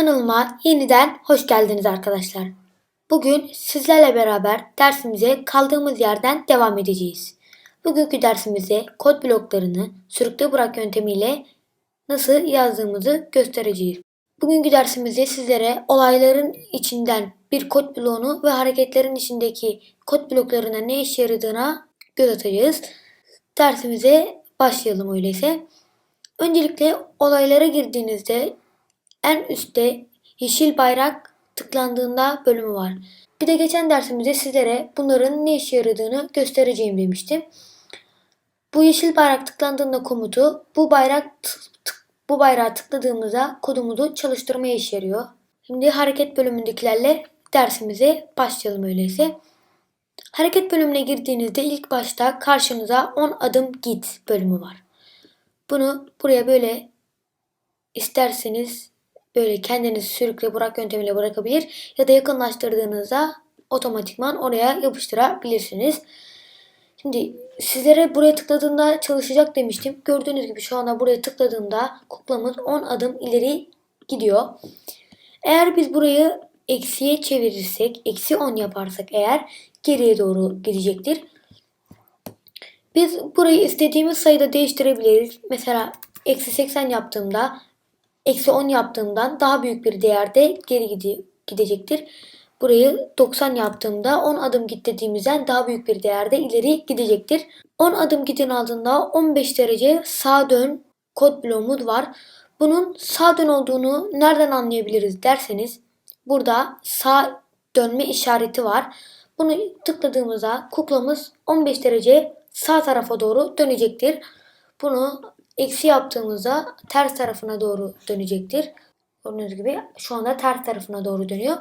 Kanalıma yeniden hoş geldiniz arkadaşlar. Bugün sizlerle beraber dersimize kaldığımız yerden devam edeceğiz. Bugünkü dersimizde kod bloklarını sürükle bırak yöntemiyle nasıl yazdığımızı göstereceğiz. Bugünkü dersimizde sizlere olayların içinden bir kod bloğunu ve hareketlerin içindeki kod bloklarına ne işe yaradığına göz atacağız. Dersimize başlayalım öyleyse. Öncelikle olaylara girdiğinizde en üstte yeşil bayrak tıklandığında bölümü var. Bir de geçen dersimizde sizlere bunların ne işe yaradığını göstereceğim demiştim. Bu yeşil bayrak tıklandığında komutu bu bayrak bu bayrağı tıkladığımızda kodumuzu çalıştırmaya işe yarıyor. Şimdi hareket bölümündekilerle dersimize başlayalım öyleyse. Hareket bölümüne girdiğinizde ilk başta karşınıza 10 adım git bölümü var. Bunu buraya böyle isterseniz böyle kendiniz sürükle bırak yöntemiyle bırakabilir ya da yakınlaştırdığınızda otomatikman oraya yapıştırabilirsiniz. Şimdi sizlere buraya tıkladığında çalışacak demiştim. Gördüğünüz gibi şu anda buraya tıkladığımda kuklamız 10 adım ileri gidiyor. Eğer biz burayı eksiye çevirirsek, eksi 10 yaparsak eğer geriye doğru gidecektir. Biz burayı istediğimiz sayıda değiştirebiliriz. Mesela eksi 80 yaptığımda eksi 10 yaptığımdan daha büyük bir değerde geri gide- gidecektir. Burayı 90 yaptığımda 10 adım git dediğimizden daha büyük bir değerde ileri gidecektir. 10 adım gidin altında 15 derece sağ dön kod bloğumuz var. Bunun sağ dön olduğunu nereden anlayabiliriz derseniz burada sağ dönme işareti var. Bunu tıkladığımızda kuklamız 15 derece sağ tarafa doğru dönecektir. Bunu eksi yaptığımızda ters tarafına doğru dönecektir. Gördüğünüz gibi şu anda ters tarafına doğru dönüyor.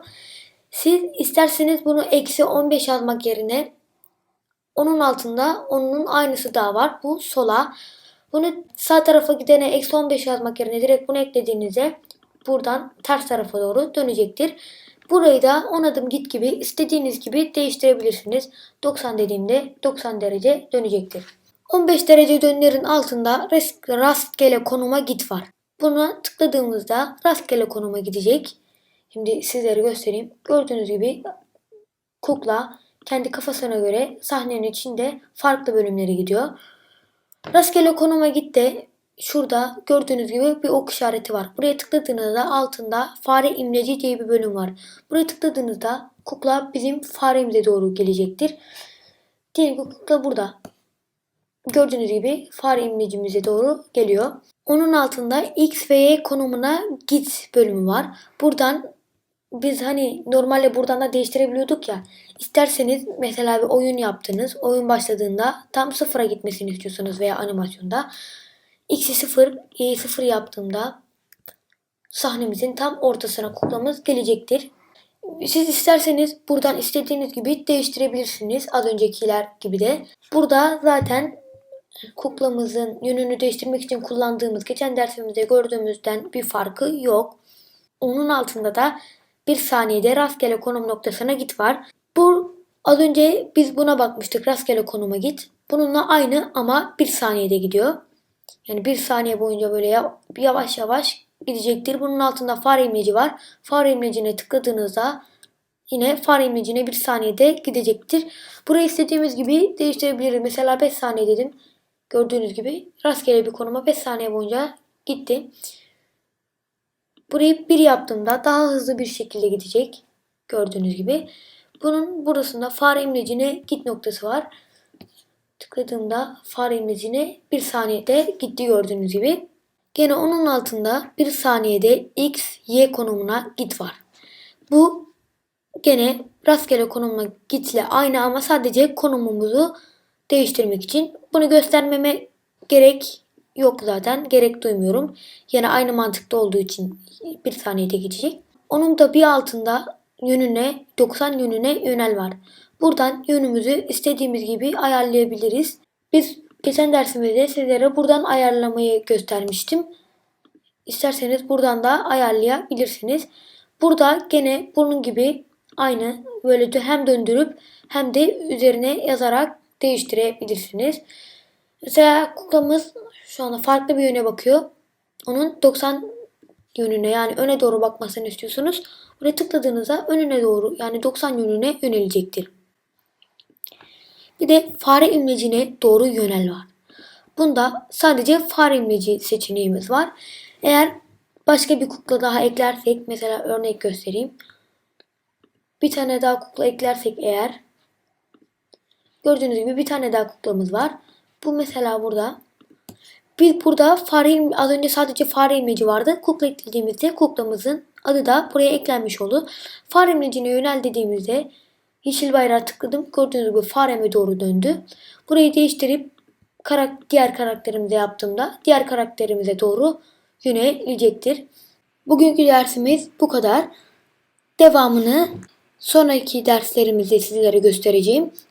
Siz isterseniz bunu eksi 15 yazmak yerine onun altında onun aynısı daha var. Bu sola. Bunu sağ tarafa gidene eksi 15 yazmak yerine direkt bunu eklediğinizde buradan ters tarafa doğru dönecektir. Burayı da 10 adım git gibi istediğiniz gibi değiştirebilirsiniz. 90 dediğimde 90 derece dönecektir. 15 derece dönlerin altında rastgele konuma git var. Buna tıkladığımızda rastgele konuma gidecek. Şimdi sizlere göstereyim. Gördüğünüz gibi kukla kendi kafasına göre sahnenin içinde farklı bölümlere gidiyor. Rastgele konuma git de şurada gördüğünüz gibi bir ok işareti var. Buraya tıkladığınızda altında fare imleci diye bir bölüm var. Buraya tıkladığınızda kukla bizim faremize doğru gelecektir. Diyelim ki kukla burada. Gördüğünüz gibi fare imlecimize doğru geliyor. Onun altında X ve Y konumuna git bölümü var. Buradan biz hani normalde buradan da değiştirebiliyorduk ya. İsterseniz mesela bir oyun yaptınız. Oyun başladığında tam sıfıra gitmesini istiyorsunuz veya animasyonda. X'i sıfır, Y'yi sıfır yaptığımda sahnemizin tam ortasına kuklamız gelecektir. Siz isterseniz buradan istediğiniz gibi değiştirebilirsiniz. Az öncekiler gibi de. Burada zaten kuklamızın yönünü değiştirmek için kullandığımız geçen dersimizde gördüğümüzden bir farkı yok. Onun altında da bir saniyede rastgele konum noktasına git var. Bu az önce biz buna bakmıştık rastgele konuma git. Bununla aynı ama bir saniyede gidiyor. Yani bir saniye boyunca böyle ya- yavaş yavaş gidecektir. Bunun altında fare imleci var. Fare imlecine tıkladığınızda yine fare imlecine bir saniyede gidecektir. Burayı istediğimiz gibi değiştirebiliriz. Mesela 5 saniye dedim. Gördüğünüz gibi rastgele bir konuma 5 saniye boyunca gitti. Burayı 1 yaptığımda daha hızlı bir şekilde gidecek. Gördüğünüz gibi. Bunun burasında fare imlecine git noktası var. Tıkladığımda fare imlecine 1 saniyede gitti gördüğünüz gibi. Gene onun altında 1 saniyede X, Y konumuna git var. Bu gene rastgele konumuna gitle aynı ama sadece konumumuzu değiştirmek için. Bunu göstermeme gerek yok zaten. Gerek duymuyorum. Yine aynı mantıkta olduğu için bir saniyede geçecek. Onun da bir altında yönüne 90 yönüne yönel var. Buradan yönümüzü istediğimiz gibi ayarlayabiliriz. Biz geçen dersimizde sizlere buradan ayarlamayı göstermiştim. İsterseniz buradan da ayarlayabilirsiniz. Burada gene bunun gibi aynı böyle hem döndürüp hem de üzerine yazarak değiştirebilirsiniz. Mesela kuklamız şu anda farklı bir yöne bakıyor. Onun 90 yönüne yani öne doğru bakmasını istiyorsunuz. Buraya tıkladığınızda önüne doğru yani 90 yönüne yönelecektir. Bir de fare imlecine doğru yönel var. Bunda sadece fare imleci seçeneğimiz var. Eğer başka bir kukla daha eklersek mesela örnek göstereyim. Bir tane daha kukla eklersek eğer gördüğünüz gibi bir tane daha kuklamız var. Bu mesela burada. Bir burada fare az önce sadece fare imleci vardı. Kukla eklediğimizde kuklamızın adı da buraya eklenmiş oldu. Fare imlecine yönel dediğimizde yeşil bayrağı tıkladım. Gördüğünüz gibi fareme doğru döndü. Burayı değiştirip karak diğer karakterimize yaptığımda diğer karakterimize doğru yönelecektir. Bugünkü dersimiz bu kadar. Devamını sonraki derslerimizde sizlere göstereceğim.